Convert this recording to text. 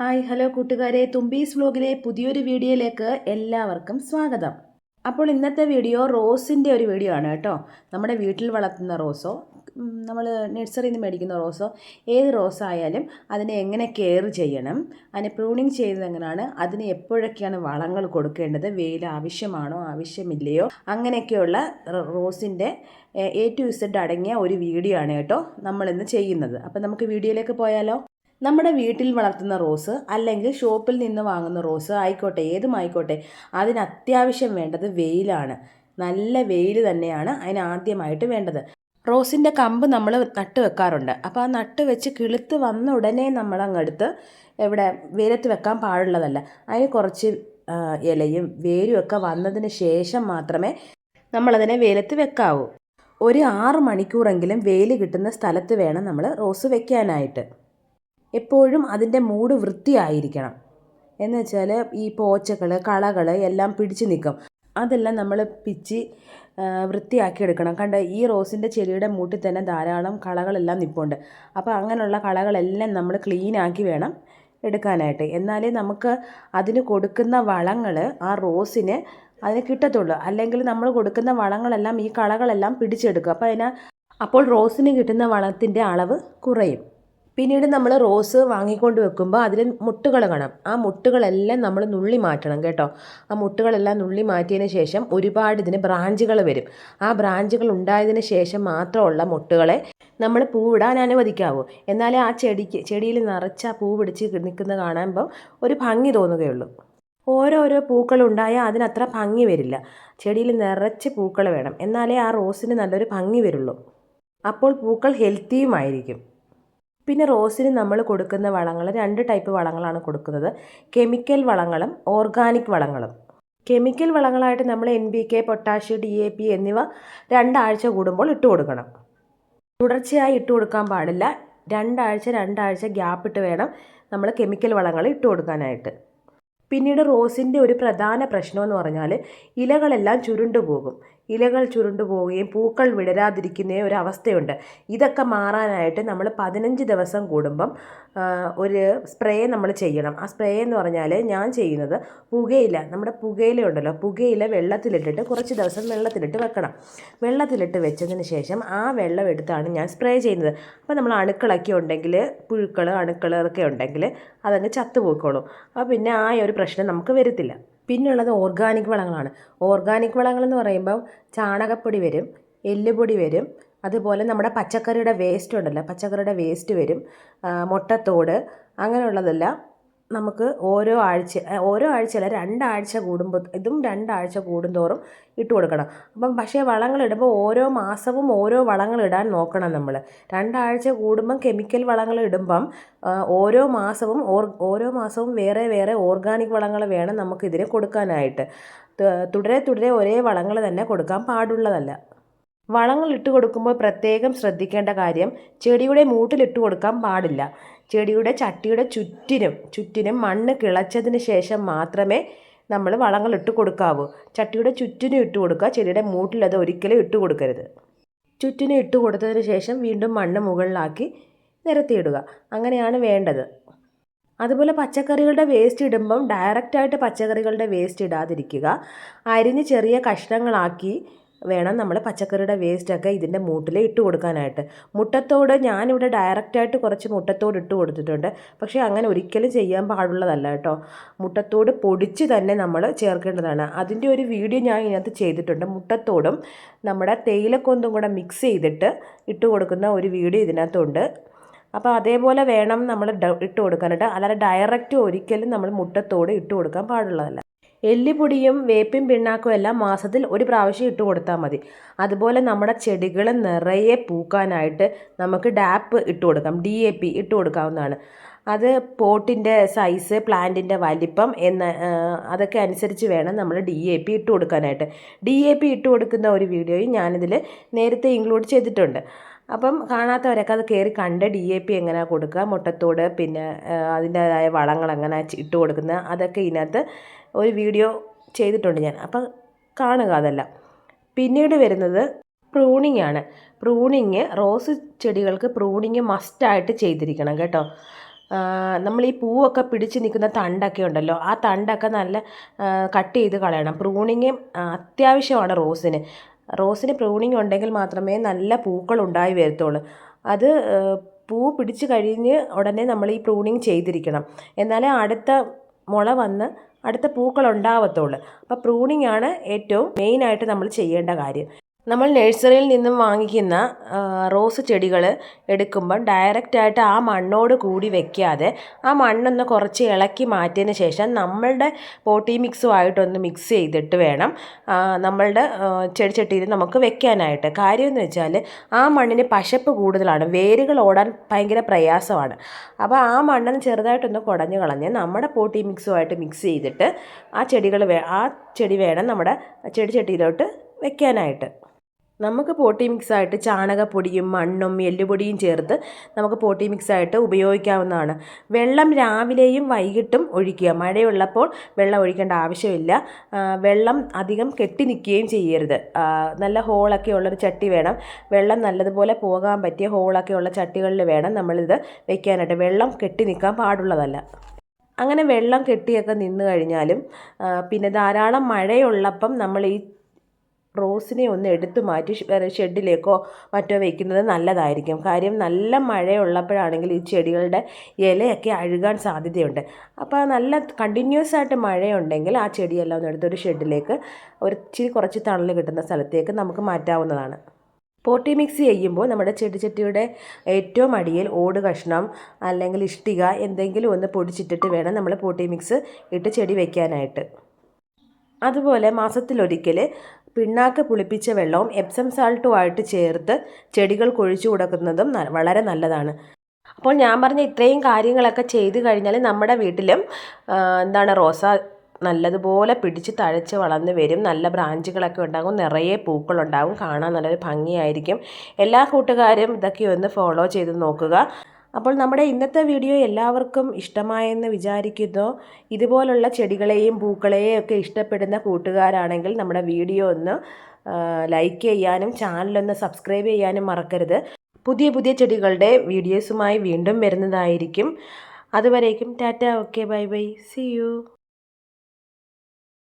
Hi hello കൂട്ടുകാരെ. തുമ്പീസ് വ്ലോഗിലെ പുതിയൊരു വീഡിയോയിലേക്ക് എല്ലാവർക്കും സ്വാഗതം. അപ്പോൾ ഇന്നത്തെ വീഡിയോ റോസിന്റെ ഒരു വീഡിയോ ആണ് കേട്ടോ. നമ്മുടെ വീട്ടിൽ വളർത്തുന്ന റോസോ നമ്മൾ നഴ്സറിയിൽ നിന്ന് മേടിക്കുന്ന റോസോ ഏത് റോസായാലും അതിനെ എങ്ങനെ കെയർ ചെയ്യണം അതിനെ പ്രൂണിങ് ചെയ്യുന്നത് എങ്ങനെയാണ് അതിന് എപ്പോഴൊക്കെയാണ് വളങ്ങൾ കൊടുക്കേണ്ടത് വെയിൽ ആവശ്യമാണോ ആവശ്യമില്ലയോ അങ്ങനെയൊക്കെയുള്ള റോസിന്റെ എ ടു ഇസഡ് അടങ്ങിയ ഒരു വീഡിയോ ആണ് കേട്ടോ നമ്മളിന്ന് ചെയ്യുന്നത്. അപ്പോൾ നമുക്ക് വീഡിയോയിലേക്ക് പോയാലോ? നമ്മുടെ വീട്ടിൽ വളർത്തുന്ന റോസ് അല്ലെങ്കിൽ ഷോപ്പിൽ നിന്ന് വാങ്ങുന്ന റോസ് ആയിക്കോട്ടെ ഏതും ആയിക്കോട്ടെ അതിന് അത്യാവശ്യം വേണ്ടത് വെയിലാണ്. നല്ല വെയിൽ തന്നെയാണ് അതിന് ആദ്യമായിട്ട് വേണ്ടത്. റോസിന്റെ കമ്പ് നമ്മൾ നട്ട് വെക്കാറുണ്ട്. അപ്പോൾ ആ നട്ട് വെച്ച് കിളുത്ത് വന്ന ഉടനെ നമ്മൾ അങ്ങെടുത്ത് ഇവിടെ വെയിലത്ത് വെക്കാൻ പാടുള്ളതല്ല. അതിന് കുറച്ച് ഇലയും വേരും ഒക്കെ വന്നതിന് ശേഷം മാത്രമേ നമ്മളതിനെ വെയിലത്ത് വെക്കാവൂ. ഒരു ആറ് മണിക്കൂറെങ്കിലും വെയിൽ കിട്ടുന്ന സ്ഥലത്ത് വേണം നമ്മൾ റോസ് വെക്കാനായിട്ട്. എപ്പോഴും അതിന്റെ മൂട് വൃത്തിയായിരിക്കണം. എന്ന് വെച്ചാൽ ഈ പോച്ചകൾ കളകൾ എല്ലാം പിടിച്ച് നിൽക്കും. അതെല്ലാം നമ്മൾ പിച്ചി വൃത്തിയാക്കി എടുക്കണം. കണ്ട ഈ റോസിന്റെ ചെടിയുടെ മൂട്ടിൽ തന്നെ ധാരാളം കളകളെല്ലാം നിൽപ്പുണ്ട് അപ്പോൾ അങ്ങനെയുള്ള കളകളെല്ലാം നമ്മൾ ക്ലീനാക്കി വേണം എടുക്കാനായിട്ട്. എന്നാലേ നമുക്ക് അതിന് കൊടുക്കുന്ന വളങ്ങൾ ആ റോസിന് അതിന് കിട്ടത്തുള്ളൂ. അല്ലെങ്കിൽ നമ്മൾ കൊടുക്കുന്ന വളങ്ങളെല്ലാം ഈ കളകളെല്ലാം പിടിച്ചെടുക്കും. അപ്പോൾ അതിന് അപ്പോൾ റോസിന് കിട്ടുന്ന വളത്തിന്റെ അളവ് കുറയും. പിന്നീട് നമ്മൾ റോസ് വാങ്ങിക്കൊണ്ട് വെക്കുമ്പോൾ അതിൽ മുട്ടുകൾ കാണാം. ആ മുട്ടുകളെല്ലാം നമ്മൾ നുള്ളി മാറ്റണം കേട്ടോ. ആ മുട്ടുകളെല്ലാം നുള്ളി മാറ്റിയതിന് ശേഷം ഒരുപാട് ഇതിന് ബ്രാഞ്ചുകൾ വരും. ആ ബ്രാഞ്ചുകൾ ഉണ്ടായതിന് ശേഷം മാത്രമുള്ള മുട്ടുകളെ നമ്മൾ പൂവിടാൻ അനുവദിക്കാവൂ. എന്നാലേ ആ ചെടിക്ക് ചെടിയിൽ നിറച്ച പൂ പിടിച്ച് നിൽക്കുന്ന കാണുമ്പോൾ ഒരു ഭംഗി തോന്നുകയുള്ളൂ. ഓരോരോ പൂക്കൾ ഉണ്ടായാൽ അതിനത്ര ഭംഗി വരില്ല. ചെടിയിൽ നിറച്ച് പൂക്കൾ വേണം. എന്നാലേ ആ റോസിന് നല്ലൊരു ഭംഗി വരുള്ളൂ. അപ്പോൾ പൂക്കൾ ഹെൽത്തിയുമായിരിക്കും. പിന്നെ റോസിന് നമ്മൾ കൊടുക്കുന്ന വളങ്ങൾ രണ്ട് ടൈപ്പ് വളങ്ങളാണ് കൊടുക്കുന്നത്. കെമിക്കൽ വളങ്ങളും ഓർഗാനിക് വളങ്ങളും. കെമിക്കൽ വളങ്ങളായിട്ട് നമ്മൾ N P K potash D A P എന്നിവ രണ്ടാഴ്ച കൂടുമ്പോൾ ഇട്ട് കൊടുക്കണം. തുടർച്ചയായി ഇട്ട് കൊടുക്കാൻ പാടില്ല. രണ്ടാഴ്ച രണ്ടാഴ്ച ഗ്യാപ്പ് ഇട്ട് വേണം നമ്മൾ കെമിക്കൽ വളങ്ങൾ ഇട്ട് കൊടുക്കാനായിട്ട്. പിന്നീട് റോസിന്റെ ഒരു പ്രധാന പ്രശ്നമെന്ന് പറഞ്ഞാൽ ഇലകളെല്ലാം ചുരുണ്ടു പോകും ഇലകൾ ചുരുണ്ടു പോവുകയും പൂക്കൾ വിടരാതിരിക്കുന്ന ഒരു അവസ്ഥയുണ്ട് ഇതൊക്കെ മാറാനായിട്ട് നമ്മൾ പതിനഞ്ച് ദിവസം കൂടുമ്പം ഒരു സ്പ്രേ നമ്മൾ ചെയ്യണം. ആ സ്പ്രേ എന്ന് പറഞ്ഞാൽ ഞാൻ ചെയ്യുന്നത് പുകയില. നമ്മുടെ പുകയില ഉണ്ടല്ലോ പുകയില വെള്ളത്തിലിട്ടിട്ട് കുറച്ച് ദിവസം വെള്ളത്തിലിട്ട് വെക്കണം. വെള്ളത്തിലിട്ട് വെച്ചതിന് ശേഷം ആ വെള്ളം എടുത്താണ് ഞാൻ സ്പ്രേ ചെയ്യുന്നത്. അപ്പോൾ നമ്മൾ അണുക്കളൊക്കെ ഉണ്ടെങ്കിൽ പുഴുക്കൾ അണുക്കൾ ഒക്കെ ഉണ്ടെങ്കിൽ അതങ്ങ് ചത്തുപോയിക്കോളും അപ്പോൾ പിന്നെ ആ ഒരു പ്രശ്നം നമുക്ക് വരത്തില്ല. പിന്നുള്ളത് ഓർഗാനിക് വളങ്ങളാണ്. ഓർഗാനിക് വളങ്ങളെന്ന് പറയുമ്പം ചാണകപ്പൊടി വരും എല്ലുപൊടി വരും അതുപോലെ നമ്മുടെ പച്ചക്കറിയുടെ വേസ്റ്റ് ഉണ്ടല്ലോ പച്ചക്കറിയുടെ വേസ്റ്റ് വരും മുട്ടത്തോട് അങ്ങനെയുള്ളതെല്ലാം നമുക്ക് ഓരോ ആഴ്ച ഓരോ ആഴ്ചയല്ല രണ്ടാഴ്ച കൂടുമ്പോൾ ഇതും രണ്ടാഴ്ച കൂടുന്തോറും ഇട്ട് കൊടുക്കണം. അപ്പം പക്ഷേ വളങ്ങളിടുമ്പോൾ ഓരോ മാസവും ഓരോ വളങ്ങളിടാൻ നോക്കണം നമ്മൾ രണ്ടാഴ്ച കൂടുമ്പം കെമിക്കൽ വളങ്ങൾ ഇടുമ്പം ഓരോ മാസവും ഓർ ഓരോ മാസവും വേറെ വേറെ ഓർഗാനിക് വളങ്ങൾ വേണം നമുക്ക് കൊടുക്കാനായിട്ട്. തുടരെ തുടരെ ഒരേ വളങ്ങൾ തന്നെ കൊടുക്കാൻ പാടുള്ളതല്ല. വളങ്ങൾ ഇട്ട് കൊടുക്കുമ്പോൾ പ്രത്യേകം ശ്രദ്ധിക്കേണ്ട കാര്യം ചെടിയുടെ മൂട്ടിലിട്ട് കൊടുക്കാൻ പാടില്ല. ചെടിയുടെ ചട്ടിയുടെ ചുറ്റിനും ചുറ്റിനും മണ്ണ് കിളച്ചതിന് ശേഷം മാത്രമേ നമ്മൾ വളങ്ങൾ ഇട്ട് കൊടുക്കാവൂ. ചട്ടിയുടെ ചുറ്റിനും ഇട്ട് കൊടുക്കുക ചെടിയുടെ മൂട്ടിൽ അത് ഒരിക്കലും ഇട്ട് കൊടുക്കരുത്. ചുറ്റിനും ഇട്ട് കൊടുത്തതിന് ശേഷം വീണ്ടും മണ്ണ് മുകളിലാക്കി നിരത്തിയിടുക. അങ്ങനെയാണ് വേണ്ടത്. അതുപോലെ പച്ചക്കറികളുടെ വേസ്റ്റ് ഇടുമ്പം ഡയറക്റ്റായിട്ട് പച്ചക്കറികളുടെ വേസ്റ്റ് ഇടാതിരിക്കുക. അരിഞ്ഞ് ചെറിയ കഷ്ണങ്ങളാക്കി വേണം നമ്മൾ പച്ചക്കറിയുടെ വേസ്റ്റൊക്കെ ഇതിന്റെ മൂട്ടിൽ ഇട്ട് കൊടുക്കാനായിട്ട്. മുട്ടത്തോട് ഞാനിവിടെ ഡയറക്റ്റായിട്ട് കുറച്ച് മുട്ടത്തോട് ഇട്ട് കൊടുത്തിട്ടുണ്ട്. പക്ഷേ അങ്ങനെ ഒരിക്കലും ചെയ്യാൻ പാടുള്ളതല്ല കേട്ടോ. മുട്ടത്തോട് പൊടിച്ച് തന്നെ നമ്മൾ ചേർക്കേണ്ടതാണ്. അതിന്റെ ഒരു വീഡിയോ ഞാൻ ഇതിനകത്ത് ചെയ്തിട്ടുണ്ട്. മുട്ടത്തോടും നമ്മുടെ തേയിലക്കൊന്തും കൂടെ മിക്സ് ചെയ്തിട്ട് ഇട്ട് കൊടുക്കുന്ന ഒരു വീഡിയോ ഇതിനകത്തുണ്ട്. അപ്പോൾ അതേപോലെ വേണം നമ്മൾ ഇട്ട് കൊടുക്കാനായിട്ട്. അല്ലാതെ ഡയറക്റ്റ് ഒരിക്കലും നമ്മൾ മുട്ടത്തോട് ഇട്ട് കൊടുക്കാൻ പാടുള്ളതല്ല. എല്ലുപൊടിയും വേപ്പിൻ പിണ്ണാക്കും എല്ലാം മാസത്തിൽ ഒരു പ്രാവശ്യം ഇട്ട് കൊടുത്താൽ മതി. അതുപോലെ നമ്മുടെ ചെടികൾ നിറയെ പൂക്കാനായിട്ട് നമുക്ക് ഡാപ്പ് ഇട്ട് കൊടുക്കാം. ഡി എ പി ഇട്ട് കൊടുക്കാവുന്നതാണ്. അത് പോട്ടിന്റെ സൈസ് പ്ലാന്റിന്റെ വലിപ്പം എന്ന അതൊക്കെ അനുസരിച്ച് വേണം നമ്മൾ ഡി എ പി ഇട്ട് കൊടുക്കാനായിട്ട്. ഡി എ പി ഇട്ട് കൊടുക്കുന്ന ഒരു വീഡിയോയും ഞാനിതിൽ നേരത്തെ ഇൻക്ലൂഡ് ചെയ്തിട്ടുണ്ട്. അപ്പം കാണാത്തവരൊക്കെ അത് കയറി കണ്ട് ഡി എ പി എങ്ങനെ കൊടുക്കുക? മുട്ടത്തോട് പിന്നെ അതിന്റേതായ വളങ്ങൾ എങ്ങനെ ഇട്ട് കൊടുക്കുന്നത്? അതൊക്കെ ഇതിനകത്ത് ഒരു വീഡിയോ ചെയ്തിട്ടുണ്ട് ഞാൻ. അപ്പം കാണുക അതെല്ലാം. പിന്നീട് വരുന്നത് പ്രൂണിംഗ് ആണ്. പ്രൂണിങ് റോസ് ചെടികൾക്ക് പ്രൂണിങ് മസ്റ്റായിട്ട് ചെയ്തിരിക്കണം കേട്ടോ. നമ്മൾ ഈ പൂവൊക്കെ പിടിച്ച് നിൽക്കുന്ന തണ്ടൊക്കെ ഉണ്ടല്ലോ ആ തണ്ടൊക്കെ നല്ല കട്ട് ചെയ്ത് കളയണം. പ്രൂണിങ് അത്യാവശ്യമാണ് റോസിന്. റോസിന് പ്രൂണിങ് ഉണ്ടെങ്കിൽ മാത്രമേ നല്ല പൂക്കൾ ഉണ്ടായി വരത്തുള്ളൂ. അത് പൂ പിടിച്ച് കഴിഞ്ഞ് ഉടനെ നമ്മൾ ഈ പ്രൂണിങ് ചെയ്തിരിക്കണം. എന്നാലേ അടുത്ത മുള വന്ന് അടുത്ത പൂക്കൾ ഉണ്ടാവത്തുള്ളൂ. അപ്പോൾ പ്രൂണിങ് ആണ് ഏറ്റവും മെയിനായിട്ട് നമ്മൾ ചെയ്യേണ്ട കാര്യം. നമ്മൾ നഴ്സറിയിൽ നിന്നും വാങ്ങിക്കുന്ന റോസ് ചെടികൾ എടുക്കുമ്പം ഡയറക്റ്റായിട്ട് ആ മണ്ണോട് കൂടി വെക്കാതെ ആ മണ്ണൊന്ന് കുറച്ച് ഇളക്കി മാറ്റിയതിന് ശേഷം നമ്മളുടെ പോട്ടി മിക്സുമായിട്ടൊന്ന് മിക്സ് ചെയ്തിട്ട് വേണം നമ്മളുടെ ചെടിച്ചട്ടിയിൽ നമുക്ക് വെക്കാനായിട്ട്. കാര്യമെന്ന് വെച്ചാൽ ആ മണ്ണിന് പശപ്പ് കൂടുതലാണ് വേരുകൾ ഓടാൻ ഭയങ്കര പ്രയാസമാണ്. അപ്പോൾ ആ മണ്ണിന് ചെറുതായിട്ടൊന്ന് കുടഞ്ഞു കളഞ്ഞ് നമ്മുടെ പോട്ടി മിക്സുമായിട്ട് മിക്സ് ചെയ്തിട്ട് ആ ചെടികൾ ആ ചെടി വേണം നമ്മുടെ ചെടിച്ചട്ടിയിലോട്ട് വെക്കാനായിട്ട്. നമുക്ക് പോട്ടി മിക്സായിട്ട് ചാണകപ്പൊടിയും മണ്ണും എല്ലുപൊടിയും ചേർത്ത് നമുക്ക് പോട്ടി മിക്സായിട്ട് ഉപയോഗിക്കാവുന്നതാണ്. വെള്ളം രാവിലെയും വൈകിട്ടും ഒഴിക്കുക. മഴയുള്ളപ്പോൾ വെള്ളം ഒഴിക്കേണ്ട ആവശ്യമില്ല. വെള്ളം അധികം കെട്ടി നിൽക്കുകയും ചെയ്യരുത്. നല്ല ഹോളൊക്കെ ഉള്ളൊരു ചട്ടി വേണം. വെള്ളം നല്ലതുപോലെ പോകാൻ പറ്റിയ ഹോളൊക്കെ ഉള്ള ചട്ടികളിൽ വേണം നമ്മളിത് വെക്കാനായിട്ട്. വെള്ളം കെട്ടി നിൽക്കാൻ പാടുള്ളതല്ല. അങ്ങനെ വെള്ളം കെട്ടിയൊക്കെ നിന്ന് കഴിഞ്ഞാലും പിന്നെ ധാരാളം മഴയുള്ളപ്പം നമ്മൾ ഈ റോസിനെ ഒന്ന് എടുത്തു മാറ്റി വേറെ ഷെഡിലേക്കോ മറ്റോ വയ്ക്കുന്നത് നല്ലതായിരിക്കും. കാര്യം നല്ല മഴയുള്ളപ്പോഴാണെങ്കിൽ ഈ ചെടികളുടെ ഇലയൊക്കെ അഴുകാൻ സാധ്യതയുണ്ട്. അപ്പോൾ നല്ല കണ്ടിന്യൂസ് ആയിട്ട് മഴയുണ്ടെങ്കിൽ ആ ചെടിയെല്ലാം ഒന്ന് എടുത്തൊരു ഷെഡിലേക്ക് ഒരു ഇച്ചിരി കുറച്ച് തണൽ കിട്ടുന്ന സ്ഥലത്തേക്ക് നമുക്ക് മാറ്റാവുന്നതാണ്. പോട്ടി മിക്സ് ചെയ്യുമ്പോൾ നമ്മുടെ ചെടിച്ചട്ടിയുടെ ഏറ്റവും അടിയിൽ ഓട് കഷ്ണം അല്ലെങ്കിൽ ഇഷ്ടിക എന്തെങ്കിലും ഒന്ന് പൊടിച്ചിട്ടിട്ട് വേണം നമ്മൾ പോട്ടി മിക്സ് ഇട്ട് ചെടി വയ്ക്കാനായിട്ട് അതുപോലെ മാസത്തിലൊരിക്കൽ പിണ്ണാക്ക് പുളിപ്പിച്ച വെള്ളവും എപ്സം സാൾട്ടുമായിട്ട് ചേർത്ത് ചെടികൾ ഒഴിച്ചു കൊടുക്കുന്നതും വളരെ നല്ലതാണ്. അപ്പോൾ ഞാൻ പറഞ്ഞ ഇത്രയും കാര്യങ്ങളൊക്കെ ചെയ്ത് കഴിഞ്ഞാൽ നമ്മുടെ വീട്ടിലും എന്താണ് റോസ നല്ലതുപോലെ പിടിച്ച് തഴച്ച് വളർന്ന് വരും. നല്ല ബ്രാഞ്ചുകളൊക്കെ ഉണ്ടാകും. നിറയെ പൂക്കളുണ്ടാകും. കാണാൻ നല്ലൊരു ഭംഗിയായിരിക്കും. എല്ലാ കൂട്ടുകാരും ഇതൊക്കെ ഒന്ന് ഫോളോ ചെയ്ത് നോക്കുക. അപ്പോൾ നമ്മുടെ ഇന്നത്തെ വീഡിയോ എല്ലാവർക്കും ഇഷ്ടമായെന്ന് വിചാരിക്കുന്നു. ഇതുപോലുള്ള ചെടികളെയും പൂക്കളെയും ഒക്കെ ഇഷ്ടപ്പെടുന്ന കൂട്ടുകാരാണെങ്കിൽ നമ്മുടെ വീഡിയോ ഒന്ന് ലൈക്ക് ചെയ്യാനും ചാനലൊന്ന് സബ്സ്ക്രൈബ് ചെയ്യാനും മറക്കരുത്. പുതിയ പുതിയ ചെടികളുടെ വീഡിയോസുമായി വീണ്ടും വരുന്നതായിരിക്കും. അതുവരേക്കും tata okay bye bye. See you